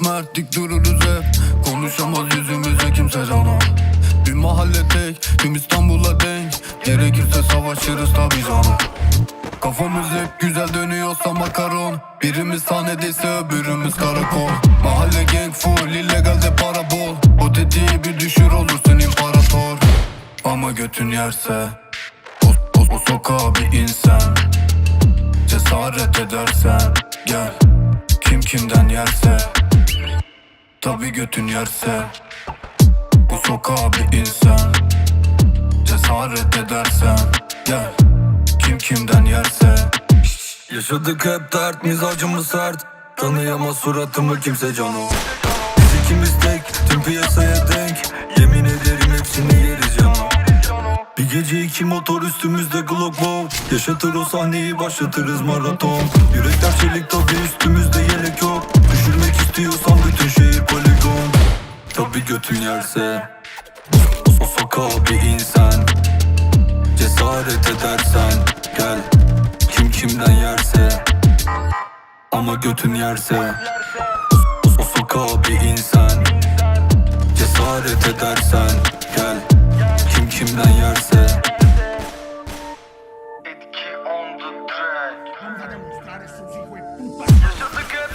mert dik dururuz hep Konuşamaz yüzümüze kimse cana Bir mahalle tek tüm İstanbul'a denk. Gerekirse savaşırız tabi canım. Kafamız hep güzel dönüyorsa makaron. Birimiz sahnedeyse öbürümüz karakol. Mahalle gang full illegalde para bol O tetiği bir düşür olursun imparator. Ama götün yerse O, o, o sokağa bir insan Cesaret edersen gel. Kim kimden yerse Tabi götün yerse Bu sokağa bir insan. Cesaret edersen gel Kim kimden yerse. Yaşadık hep dert mizacımız sert. Tanıyamaz suratımı kimse cano Biz ikimiz tek tüm piyasaya denk. Yemin ederim hepsini yeriz cano bir gece iki motor üstümüzde Glock wow Yaşatır o sahneyi başlatırız maraton. Yürekler çelik tabi üstümüzde yelek yok götün yerse. Mustafa bir insan. Cesaret edersen gel. Kim kimden yerse. Ama götün yerse. Mustafa bir insan. Cesaret edersen gel. Kim kimden yerse. Etki on the track. Yaşadık